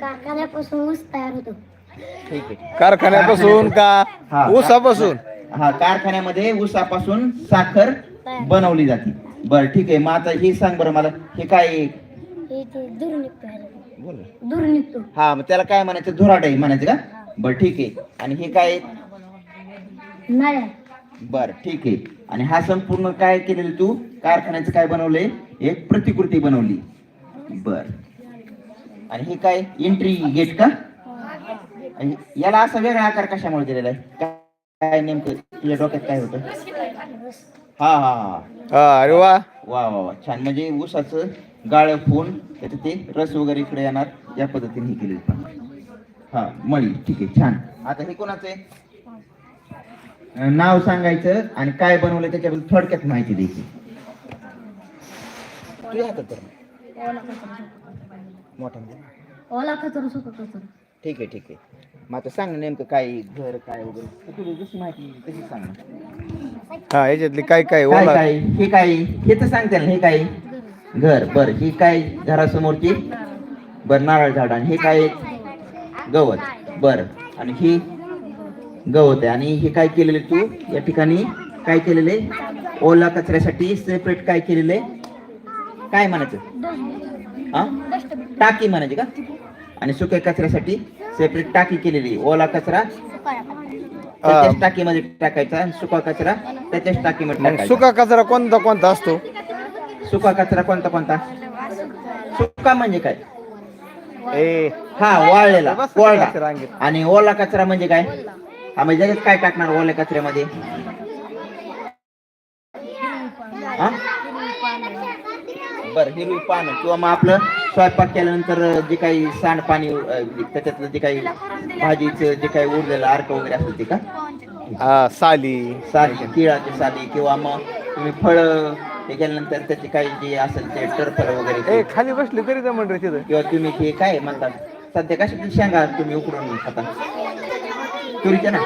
कारखान्यापासून ऊस तयार होतो. ठीक आहे. कारखान्यापासून का? हा, ऊसापासून? हा कारखान्यामध्ये ऊसापासून साखर बनवली जाते. बर ठीक आहे. मग आता हे सांग बरं मला. हे काय? आहे? हे ते दूर निघतो ह्याला. बोल. ना. दूर निघतो. हा मग त्याला काय म्हणायचं? धुराटाई म्हणायचं का? बर ठीक आहे. आणि हे काय? आहे? नळ्या. बर ठीक आहे. आणि हा संपूर्ण काय केलेलं तू? कारखान्याचं काय बनवलंय? एक प्रतिकृती बनवली. बर. आणि हे काय? एंट्री गेट का? आणि याला असा वेगळा आकार कशामुळे दिलेला आहे? काय- नेमकं तुझ्या डोक्यात काय होतं? हा हा हा. अरे वा. वा वा वा. छान. म्हणजे ऊसाचं गाळ फोन त्याचं ते रस वगैरे इकडे येणार. या पद्धतीने हे पण हा मळी. ठीक आहे छान. आता हे कोणाचं आहे? नाव सांगायचं आणि काय बनवलं त्याच्याबद्दल थोडक्यात माहिती द्यायची. तुझ्या हातात. मोठा बोल. ओला कचरा सुका कचरा ठीक आहे ठीक आहे. मग आता सांग ना नेमकं काय घर काय वगैरे. तर तुला जशी माहिती तशी सांग. हा याच्यातली काय काय? काय ओला काय? हे काय? हे तर सांगते ना हे काय? घर. बर ही काय घरासमोरची? बर नारळ झाड आणि हे काय? गवत. बर. आणि ही गवत आहे. आणि हे काय केलेले तू? या ठिकाणी काय केलेले ओला कचऱ्यासाठी सेपरेट काय केलेले काय म्हणायचं? हा? टाकी म्हणायची का? आणि सुक्या कचऱ्यासाठी सेपरेट टाकी केलेली. ओला कचरा त्याच्याच टाकीमध्ये टाकायचा आणि सुका कचरा त्याच्याच टाकीमध्ये मग टाकायचा. सुका कचरा कोणता कोणता असतो? सुका कचरा कोणता कोणता? सुका म्हणजे काय? ए हा वाळलेला बस रांगेत. आणि ओला कचरा म्हणजे काय? हा म्हणजे त्याच्यात काय टाकणार ओल्या कचऱ्यामध्ये? हा? बरं हिरवी पानं किंवा मग आपलं स्वयंपाक केल्यानंतर जे काही सांडपाणी त्याच्यातलं जे काही भाजीचं जे काही उरलेलं अर्क वगैरे असेल ते का? हा साली. साली तिळाची साली किंवा मग तुम्ही फळ हे केल्यानंतर त्याचे काही जे असेल ते टरफल वगैरे ए ते. खाली बसली तरी जमण रे तिथं. किंवा तुम्ही ते काय म्हणतात सध्या कशाची शेंगा तुम्ही उकडून खाता तुरीच्या ना?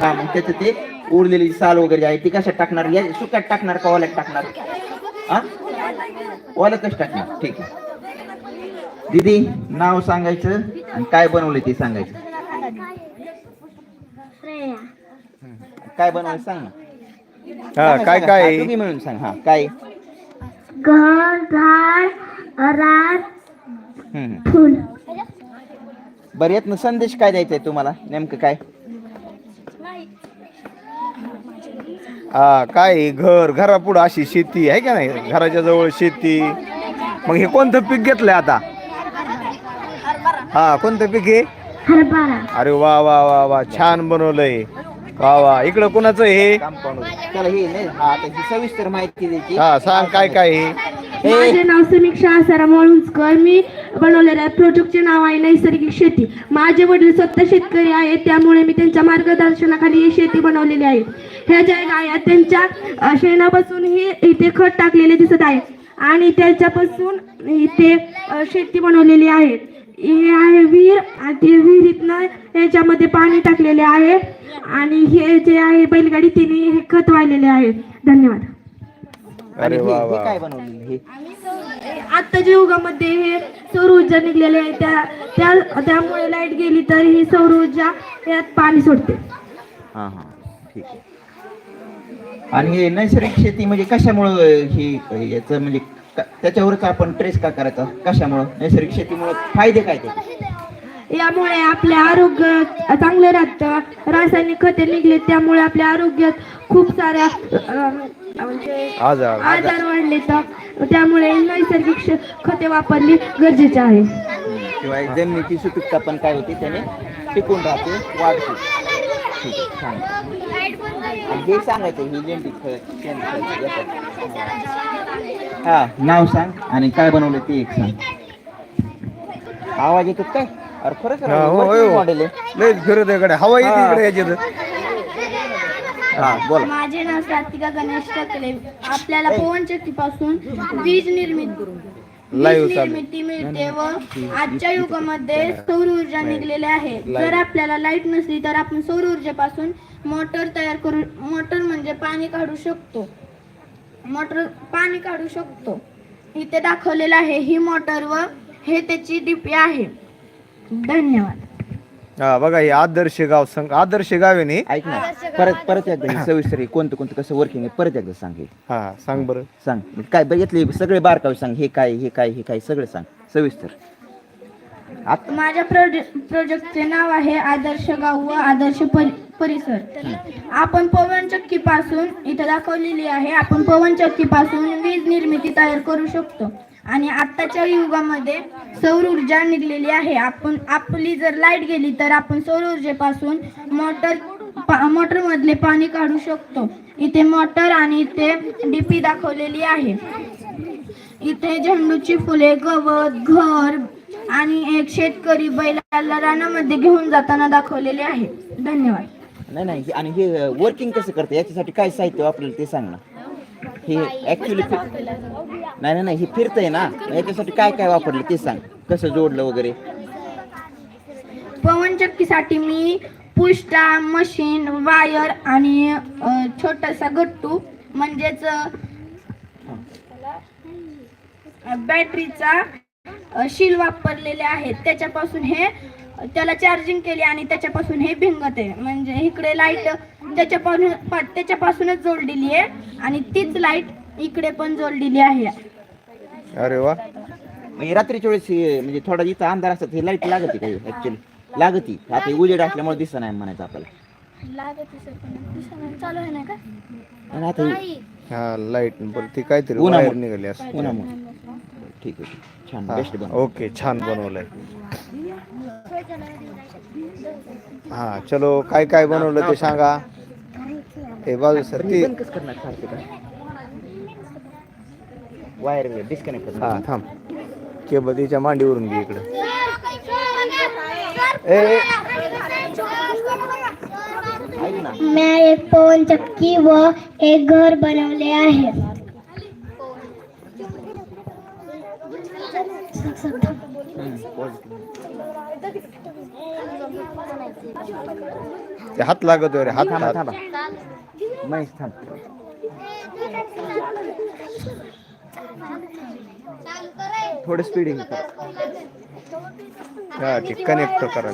हा मग त्याचं ते उरलेली साल वगैरे आहे ती कशात टाकणार? या सुक्यात टाकणार का ओल्यात टाकणार? हा ओल्यातच टाकणार. ठीक आहे. दीदी नाव सांगायचं आणि काय बनवलं ते सांगायचं. श्रेया. काय बनवायचं सांग ना. हा काय. काय? हा, तुम्ही मिळून सांग हा काय? घर झाड रात. फुल. बरं यातनं संदेश काय द्यायचा आहे तुम्हाला? नेमकं काय? हा काय घर घरापुढं अशी शेती आहे का नाही? घराच्या जवळ शेती. मग हे कोणतं पीक घेतलंय आता? हा कोणतं पीक आहे? हरभरा. अरे वा वा वा वा छान बनवलंय. वा वा. इकडं कोणाचं हे? त्याला हे नाही हा आता ही सविस्तर माहिती द्यायची. हा सांग काय काय हे हे माझे नाव समीक्षा आसाराम वाळुंजकर. मी बनवलेल्या प्रोजेक्टचे नाव आहे नैसर्गिक शेती. माझे वडील स्वतः शेतकरी आहेत त्यामुळे मी त्यांच्या मार्गदर्शनाखाली ही शेती बनवलेली आहे. ह्या ज्या गाया त्यांच्या अ, शेणापासून ही इथे खत टाकलेले दिसत आहे. आणि त्याच्यापासून इथे अ, शेती बनवलेली आहे. हे आहे विहीर आणि ते विहिरीतनं ह्याच्यामध्ये पाणी टाकलेले आहे. आणि हे जे आहे बैलगाडी तिने हे खत वाहिलेले आहे. धन्यवाद. आणि अरे हे हे काय बनवलेलं हे? आत्ताच्या युगामध्ये हे सौर ऊर्जा निघलेली आहे त्या त्या त्यामुळे लाइट गेली तर ही सौर ऊर्जा यात पाणी सोडते. हा हा. ठीक आहे. आणि हे नैसर्गिक शेती म्हणजे कशामुळं हे याचं म्हणजे त्याच्यावरच आपण ट्रेस का करायचा? कशामुळं? नैसर्गिक शेतीमुळे? फायदे काय त्याचे? यामुळे आपले आरोग्य चांगलं राहतं. रासायनिक खते निघले त्यामुळे आपल्या आरोग्यात खूप साऱ्या अं, म्हणजे आजार. आजार वाढले तर त्यामुळे नैसर्गिक श- खते वापरली गरजेचे आहे. किंवा जमिनीची सुपीकता पण काय होती? त्याने टिकून राहते वाढते. ठीक छान. हे सांगायचं ही लेंडी शेण. हा नाव सांग आणि काय बनवलं ते एक सांग. आवाज येतो काय? अरे खरंच हा, हो, हो. मॉडेल आहे. लय फिरत आहे इकडे. हवा येते हा. इकडे याच्यात हा बोला. माझे नाव सात्विका गणेश टकले आपल्याला पवनचक्कीपासून वीज निर्मिती Live वीज चालू. निर्मिती मिळते व आजच्या युगामध्ये सौर ऊर्जा निघलेली आहे जर आपल्याला लाइट नसली तर आपण सौर ऊर्जेपासून मोटर तयार करू मोटर म्हणजे पाणी काढू शकतो. मोटर पाणी काढू शकतो. इथे दाखवलेलं आहे ही मोटर व हे त्याची डीपी आहे. धन्यवाद. हा बघा हे आदर्श गाव संघ आदर्श गाव आहे नी? ऐक ना परत परत एकदा हे. सविस्तर हे कोणतं कोणतं कसं वर्किंग आहे परत एकदा सांग हे. हा सांग बरं. सांग. काय बघितले सगळे बारकावे सांग हे काय हे काय हे काय सगळं सांग. सविस्तर. माझ्या प्रोजे- प्रोजेक्टचे नाव आहे आदर्श गाव व आदर्श परि- परिसर. आपण पवन चक्की पासून इथं दाखवलेली आहे. आपण पवन चक्की पासून वीज निर्मिती तयार करू शकतो. आणि आत्ताच्या युगामध्ये सौर ऊर्जा निघलेली आहे. आपण आपली जर लाइट गेली तर आपण सौर ऊर्जेपासून मोटर मोटर मधले पाणी काढू शकतो. इथे मोटर आणि इथे डीपी दाखवलेली आहे. इथे झेंडूची फुले गवत घर आणि एक शेतकरी बैलाला रानामध्ये घेऊन जाताना दाखवलेले आहे. धन्यवाद. नाही नाही हे- आणि हे वर्किंग कसं करते? याच्यासाठी काय साहित्य वापरलं ते सांग ना. हे ऍक्च्युली नाही नाही नाही हे फिरतंय ना. याच्यासाठी काय काय वापरलं ते सांग. कसं जोडलं वगैरे? पवन चक्कीसाठी मी पुष्टा मशीन वायर आणि अ, छोटासा गट्टू म्हणजेच अ, बॅटरीचा शील वापरलेले आहेत. त्याच्यापासून हे त्याला चार्जिंग केली आणि त्याच्यापासून हे भिंगत आहे. म्हणजे इकडे लाइट त्याच्यापासून त्याच्यापासूनच जोडलेली आहे. आणि तीच लाइट इकडे पण जोडलेली आहे. अरे वा. म्हणजे रात्रीच्या वेळेस हे म्हणजे थोडा जिथं अंधार असतात हे लाइट लागते काही ऍक्च्युली लागती. आता हे उजेड असल्यामुळे दिसत नाही म्हणायचं आपल्याला. चालू आहे ना का? आणि आता हे हा लाइट बरं ती काहीतरी उन्हामुळे. बाहेर निघाली असं उन्हामुळे. ठीक आहे. छान बेस्ट बनव ओके छान बनवलंय. हा चलो काय काय बनवलं ते सांगा. बाजू सर ती बंद कसं करणार सारखं काय? वायर डिस्कनेक्ट हा थांब. केबल तिच्या मांडीवरून घे इकडं. ए. मैं एक पवन चक्की व एक घर बनवले आहे. ते हात लागत रे हात थांबा थांबा. महेश थांब. थोडं स्पीडिंग हा ते कनेक्ट करा.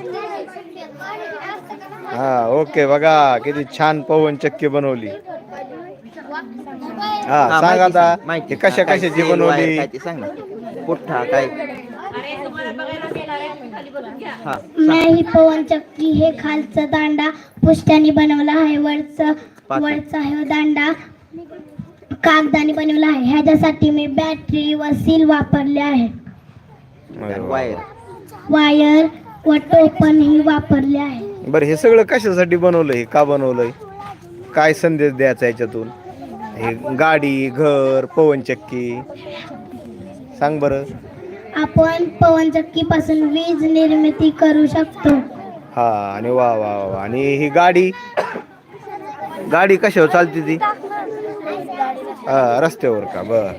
हा ओके बघा किती छान पवन चक्की बनवली. हा सांग आता कशा कशाची बनवली? सांग ना. पुठ्ठा काय? हा मैं ही. पवन चक्की हे खालचा दांडा पुष्ट्याने बनवला आहे वरचा. वरचा हे दांडा. कागदाने बनवला आहे ह्याच्यासाठी मी बॅटरी व सील वापरले आहे. अरे वा. वायर वायर व टोपण ही वापरले आहे. बरं हे सगळं कशासाठी बनवलं हे का बनवलंय? काय संदेश द्यायचा याच्यातून? हे गाडी घर पवन चक्की? सांग बरं. आपण पवन चक्की पासून वीज निर्मिती करू शकतो. हा आणि वा वा वा वा. आणि ही गाडी गाडी कशावर चालते ती? हा रस्त्यावर का? बर.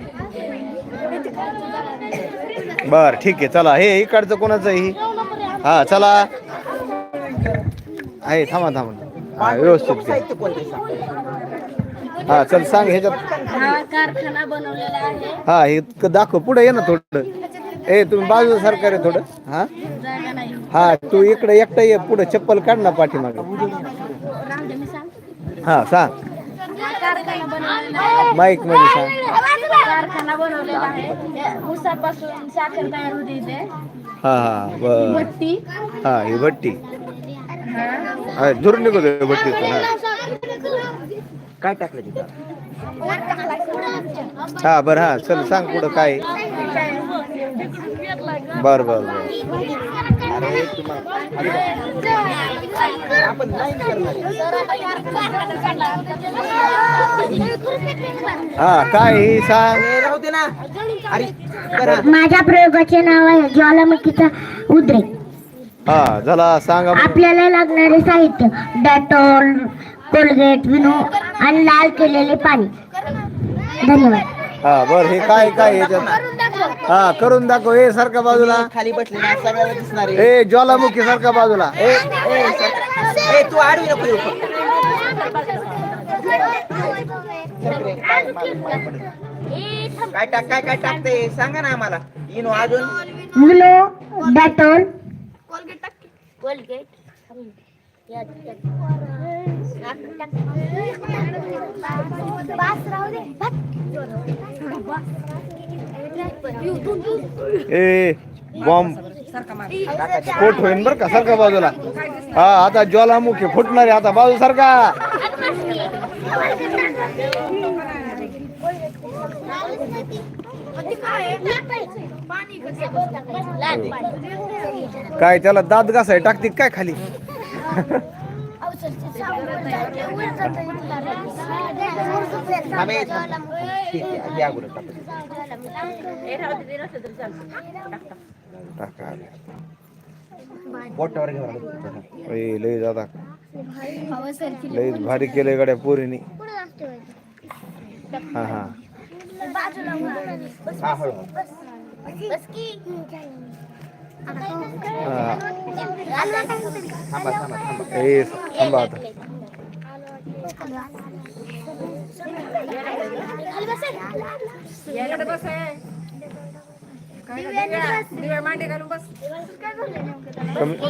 बर ठीक आहे चला. हे इकडचं कोणाचं आहे ही? हा चला. आहे थांबा थांबा. हा व्यवस्थित घे. साहित्य कोणते सांग हा चल सांग ह्याच्यात. हा कारखाना बनवलेला आहे. हा हे क- दाखव पुढे ये ना थोडं. ए तुम्ही बाजूला सरकार आहे थोडं. हा? जागा नाही. हा तू इकडे एकटा ये पुढे चप्पल काढ ना पाठीमाग. राहू दे मी सांग. हा सांग. कारखाना बनवलेला आहे. माईकमध्ये सांग. कारखाना बनवलेला आहे. साखर तयार होते इथे. हा हा बर भट्टी. हा ही भट्टी. हा. दूर निघतो भट्टीतून हा. काय टाकलं तिथं? हा बर हा चल सांग पुढं काय बर बर बर. अरे तुम्हाला आपण नाही करणार हा काय ही सांग. ए, राहू दे ना. अरे करा. माझ्या प्रयोगाचे नाव आहे ज्वालामुखीचा उद्रेक. हा झाला सांगा मग. आपल्याला लागणारे साहित्य डेटॉल कोलगेट विनो आणि लाल केलेले पाणी. धन्यवाद. हा बर हे काय काय याच्यात? हा करून दाखव. ए सारखा बाजूला. खाली बसले ना सगळ्याला दिसणार आहे. ए ज्वालामुखी सारखा बाजूला. ए, ए, सर- ए, तू आडवी नको येऊ फक्त. काय टाक काय काय टाकते सांगा ना आम्हाला. इनो अजून? Glow Dettol. ए, बॉम्ब. होईन बरं का सारखा बाजूला? हा, आता ज्वालामुखी फुटणार आता बाजू सारखा काय त्याला दात घासाय टाकते काय खाली? बोटावर. ए, लय दादा लय भारी केलंय गाड्या पोरीनी हा हा हा हळू. हा. थांबा थांबा थांबा ए थांबा आता कमी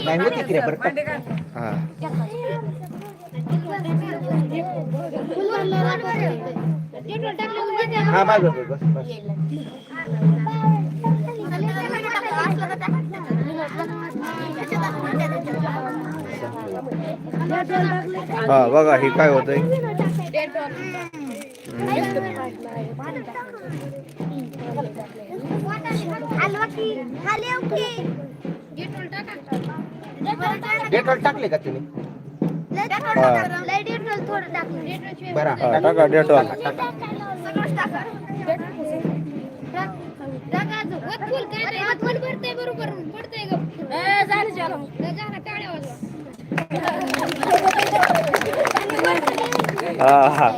नाही होती की रे बरं टाक. हा हा बाजू बस बस हा बघा हे काय होतंय? डेटॉल टाकले का तुम्ही? बरं. टाका डेटॉल. हा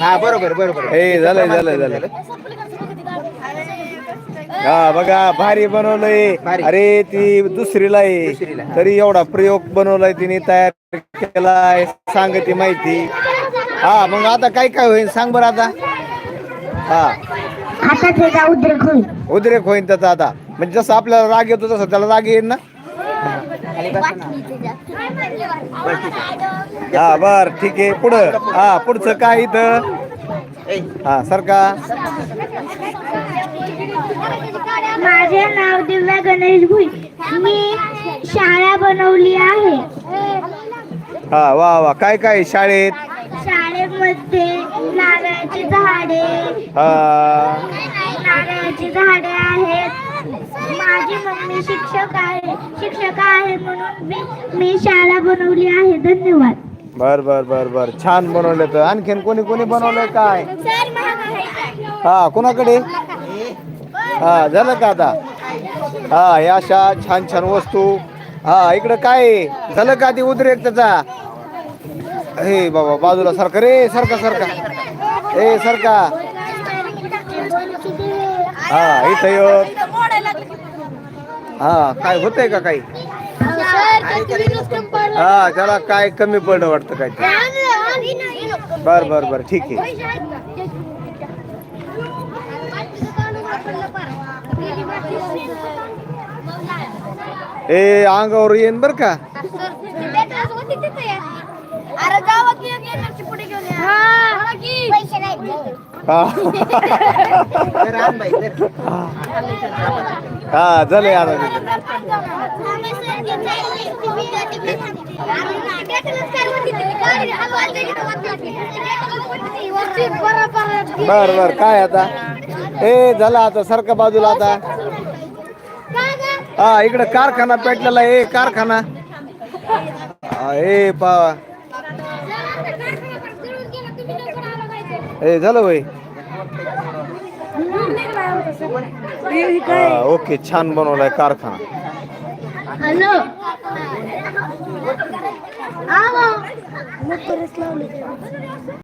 हा बरोबर बरोबर. ए झालंय झालंय झालंय. हा बघा भारी बनवलंय. अरे ती दुसरीला. आहे हा. तरी एवढा प्रयोग बनवलाय तिने तयार केलाय सांगते माहिती. हा मग आता काय काय होईल सांग बरं आता. हा. उद्रेक होईल त्याचा आता. म्हणजे जसं आपल्याला राग येतो तसं त्याला राग येईल ना खाली बसा ना बरं, ठीक आहे. हा बर ठीक आहे. पुढं. हा पुढचं काय इथं? ए, हा सरका माझे नाव दिव्या गणेश भुई. मी शाळा बनवली आहे. हा वा वा. काय काय शाळेत? शाळेमध्ये नारळाची झाडे. हा. नारळाची झाडे आहेत. माझी मम्मी शिक्षक आहे शिक्षक आहे म्हणून मी मी शाळा बनवली आहे. धन्यवाद. बर बर बर बर. छान बनवलं तर. आणखीन कोणी कोणी बनवलंय काय? हा कोणाकडे? हा झालं का आता? हा या अशा छान छान वस्तू. हा इकडं काय? झालं का ती उद्रेक त्याचा? हे बाबा बाजूला सारखं रे सारखा सारखा. ए सारखा. हा इथं. हा काय होतंय का काही? हा त्याला काय कमी पडलं वाटतं काय. बर बर बर ठीक आहे. ए अंगावर येईन बर का? अरे जावा की एक येण्याची पुढे घेऊन या पैसे नाही हा. हा झालं आता. बर बर काय आता? ए झालं आता सारखं बाजूला आता. हा इकडे कारखाना पेटलेला आहे ए कारखाना. ए पा ए झालं भाई? हा, ओके छान बनवलाय कारखाना. हॅलो.